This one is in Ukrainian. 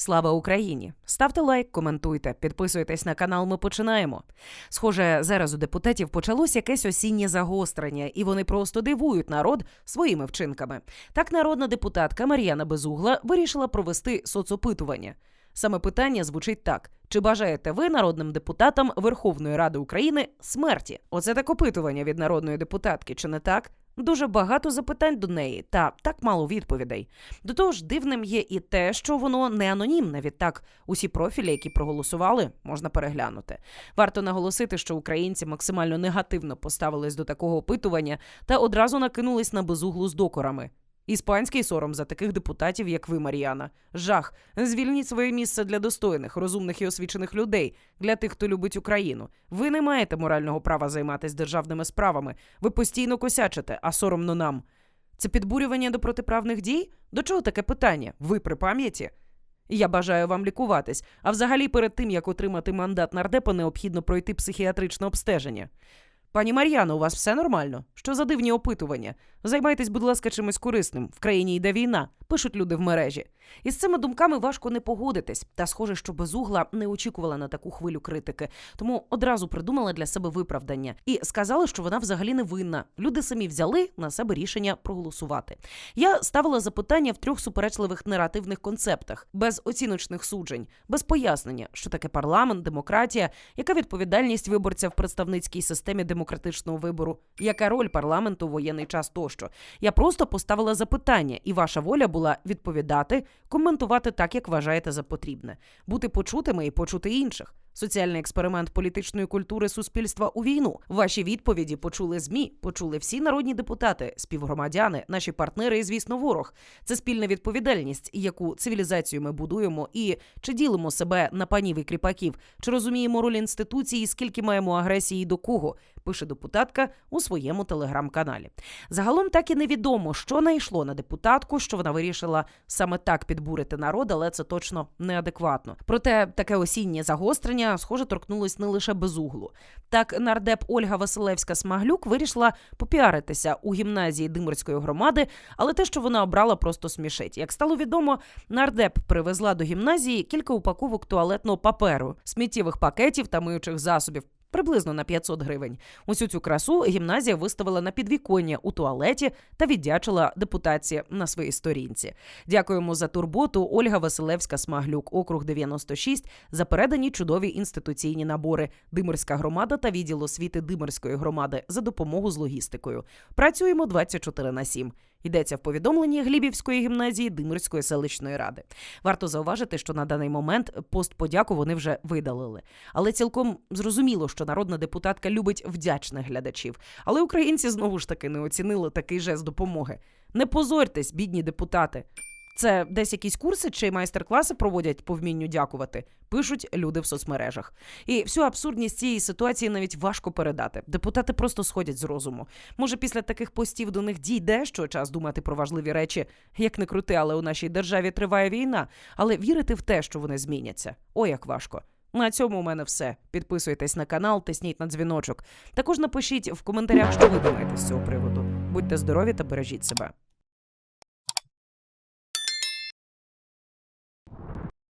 Слава Україні! Ставте лайк, коментуйте, підписуйтесь на канал. Ми починаємо. Схоже, зараз у депутатів почалось якесь осіннє загострення, і вони просто дивують народ своїми вчинками. Так, народна депутатка Мар'яна Безугла вирішила провести соцопитування. Саме питання звучить так: чи бажаєте ви народним депутатам Верховної Ради України смерті? Оце так опитування від народної депутатки, чи не так? Дуже багато запитань до неї, та так мало відповідей. До того ж, дивним є і те, що воно не анонімне. Відтак, усі профілі, які проголосували, можна переглянути. Варто наголосити, що українці максимально негативно поставились до такого опитування та одразу накинулись на безуглу з докорами. Іспанський сором за таких депутатів, як ви, Мар'яна. Жах. Звільніть своє місце для достойних, розумних і освічених людей, для тих, хто любить Україну. Ви не маєте морального права займатися державними справами. Ви постійно косячите, а соромно нам. Це підбурювання до протиправних дій? До чого таке питання? Ви при пам'яті? Я бажаю вам лікуватись. А взагалі, перед тим як отримати мандат нардепа, необхідно пройти психіатричне обстеження. Пані Мар'яно, у вас все нормально? Що за дивні опитування? Займайтесь, будь ласка, чимось корисним. В країні йде війна, пишуть люди в мережі. І з цими думками важко не погодитись. Та схоже, що безугла не очікувала на таку хвилю критики, тому одразу придумала для себе виправдання і сказала, що вона взагалі не винна. Люди самі взяли на себе рішення проголосувати. Я ставила запитання в трьох суперечливих наративних концептах, без оціночних суджень, без пояснення, що таке парламент, демократія, яка відповідальність виборця в представницькій системі демократичного вибору, яка роль парламенту у воєнний час тощо. Я просто поставила запитання, і ваша воля була відповідати, коментувати так, як вважаєте за потрібне, бути почутими і почути інших. Соціальний експеримент політичної культури суспільства у війну. Ваші відповіді почули змі, почули всі народні депутати, співгромадяни, наші партнери і, звісно, ворог. Це спільна відповідальність, яку цивілізацію ми будуємо, і чи ділимо себе на панів і кріпаків, чи розуміємо роль інституції, скільки маємо агресії до кого. Пише депутатка у своєму телеграм-каналі. Загалом так і невідомо, що найшло на депутатку, що вона вирішила саме так підбурити народ, але це точно неадекватно. Проте таке осіннє загострення, схоже, торкнулось не лише безуглу. Так, нардеп Ольга Василевська Смаглюк вирішила попіаритися у гімназії Димирської громади, але те, що вона обрала, просто смішить. Як стало відомо, нардеп привезла до гімназії кілька упаковок туалетного паперу, сміттєвих пакетів та миючих засобів. Приблизно на 500 гривень. Усю цю красу гімназія виставила на підвіконня у туалеті та віддячила депутації на своїй сторінці. Дякуємо за турботу Ольга Василевська Смаглюк, округ 96, за передані чудові інституційні набори. Димирська громада та відділ освіти Димирської громади за допомогу з логістикою. Працюємо 24 на 7. Йдеться в повідомленні Глібівської гімназії Димирської селищної ради. Варто зауважити, що на даний момент пост подяку вони вже видалили. Але цілком зрозуміло, що народна депутатка любить вдячних глядачів. Але українці знову ж таки не оцінили такий жест допомоги. Не позорьтесь, бідні депутати. Це десь якісь курси чи майстер-класи проводять по вмінню дякувати, пишуть люди в соцмережах. І всю абсурдність цієї ситуації навіть важко передати. Депутати просто сходять з розуму. Може, після таких постів до них дійде, що час думати про важливі речі, як не крути, але у нашій державі триває війна. Але вірити в те, що вони зміняться. Ой, як важко. На цьому у мене все. Підписуйтесь на канал, тисніть на дзвіночок. Також напишіть в коментарях, що ви думаєте з цього приводу. Будьте здорові та бережіть себе.